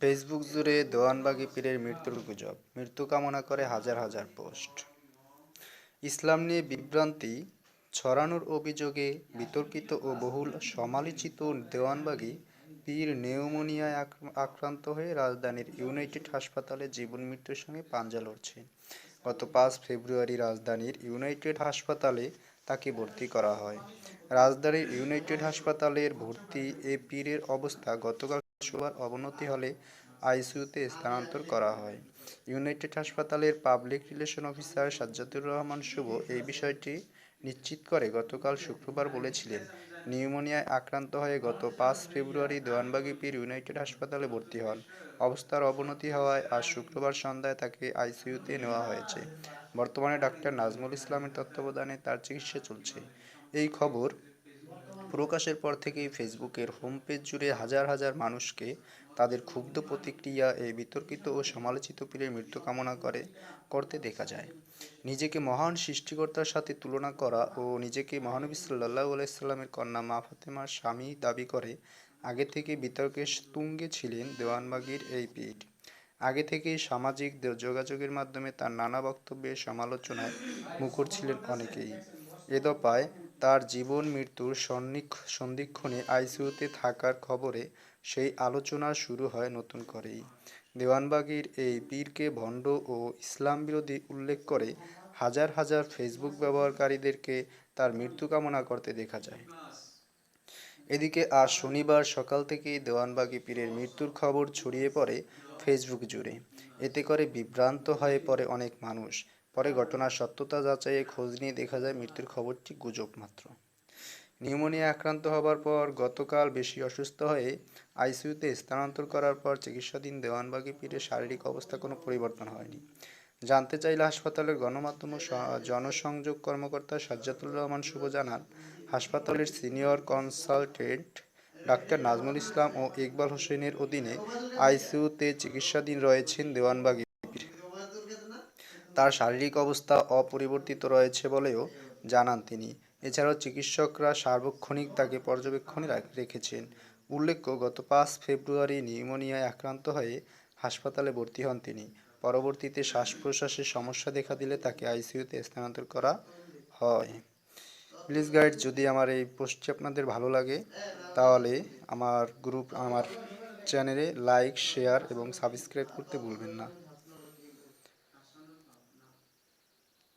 Facebook- জুড়ে দেওয়ানবাগি পীরের মৃত্যুর গুজব। মৃত্যু কামনা করে হাজার হাজার পোস্ট। ইসলাম নিয়ে বিভ্রান্তি, ছড়ানোর অভিযোগে বিতর্কিত ও বহুল সমালোচিত দেওয়ানবাগি পীর নিউমোনিয়ায় আক্রান্ত হয়ে রাজধানীর ইউনাইটেড হাসপাতালে জীবন মৃত্যুর সঙ্গে পাঞ্জা লড়ছেন গত পাঁচ ফেব্রুয়ারি রাজধানীর ইউনাইটেড হাসপাতালে তাকে ভর্তি করা হয়। রাজধানীর ইউনাইটেড হাসপাতালের ভর্তি এ পীরের অবস্থা গতকাল শুক্রবার অবনতি হলে আইসিইউতে স্থানান্তর করা হয়। ইউনাইটেড হাসপাতালের public relation officer Sajjadur Rahman Shubho এই বিষয়টি নিশ্চিত করে গতকাল শুক্রবার বলেছিলেন, নিউমোনিয়ায় আক্রান্ত হয়ে গত পাঁচ ফেব্রুয়ারি দেওয়ানবাগি পীর ইউনাইটেড হাসপাতালে ভর্তি হন। অবস্থার অবনতি হওয়ায় আজ শুক্রবার সন্ধ্যায় তাকে আইসিইউতে নেওয়া হয়েছে। বর্তমানে ডাক্তার নাজমুল ইসলামের তত্ত্বাবধানে তার চিকিৎসা চলছে। এই খবর প্রকাশের পর থেকেই ফেসবুকের হোম পেজ জুড়ে হাজার হাজার মানুষকে তাদের ক্ষুব্ধ প্রতিক্রিয়া এই বিতর্কিত ও সমালোচিত পীরের মৃত্যু কামনা করে, করতে দেখা যায়। নিজেকে মহান সৃষ্টিকর্তার সাথে তুলনা করা ও নিজেকে মহানবী সাল্লাহ আলাইসাল্লামের কন্যা মা ফাতেমার স্বামী দাবি করে, আগে থেকে বিতর্কের তুঙ্গে ছিলেন দেওয়ানবাগির এই পীর। আগে থেকেই সামাজিক যোগাযোগের মাধ্যমে তার নানা বক্তব্যের সমালোচনায় মুখর ছিলেন অনেকেই। এ দফায় তার জীবন, মৃত্যুর সন্ধিক্ষণে আইসিইউতে থাকার খবরে সেই আলোচনা শুরু হয় নতুন করেই। দেওয়ানবাগির এই পীরকে ভণ্ড ও ইসলাম বিরোধী উল্লেখ করে হাজার হাজার ফেসবুক ব্যবহারকারীদেরকে তার মৃত্যু কামনা করতে দেখা যায়। এদিকে আজ শনিবার সকাল থেকেই দেওয়ানবাগি পীরের মৃত্যুর খবর ছড়িয়ে পড়ে ফেসবুক জুড়ে। এতে করে বিভ্রান্ত হয়ে পড়ে অনেক মানুষ। পরে ঘটনার সত্যতা যাচাইয়ে খোঁজ নিয়ে দেখা যায় মৃত্যুর খবরটি গুজব মাত্র। নিউমোনিয়া আক্রান্ত হবার পর গতকাল বেশি অসুস্থ হয়ে আইসিইউতে স্থানান্তর করার পর চিকিৎসাধীন দেওয়ানবাগি পীরের শারীরিক অবস্থা কোনো পরিবর্তন হয়নি। জানতে চাইলে হাসপাতালের গণমাধ্যম ও জনসংযোগ কর্মকর্তা সাজ্জাতুর রহমান শুভ জানান, হাসপাতালের senior consultant doctor Nazmul Islam ও ইকবাল হোসেনের অধীনে আইসিইউতে চিকিৎসাধীন রয়েছেন দেওয়ানবাগি তার শারীরিক অবস্থা অপরিবর্তিত রয়েছে বলেও জানান তিনি। এছাড়াও চিকিৎসকরা সার্বক্ষণিক তাকে পর্যবেক্ষণে রেখেছেন। উল্লেখ্য, গত পাঁচ ফেব্রুয়ারি নিউমোনিয়ায় আক্রান্ত হয়ে হাসপাতালে ভর্তি হন তিনি। পরবর্তীতে শ্বাস প্রশ্বাসের সমস্যা দেখা দিলে তাকে আইসিইউতে স্থানান্তর করা হয়। প্লিজ গাইড, যদি আমার এই পোস্টটি আপনাদের ভালো লাগে, তাহলে আমার গ্রুপ, আমার চ্যানেলে লাইক, শেয়ার এবং সাবস্ক্রাইব করতে ভুলবেন না।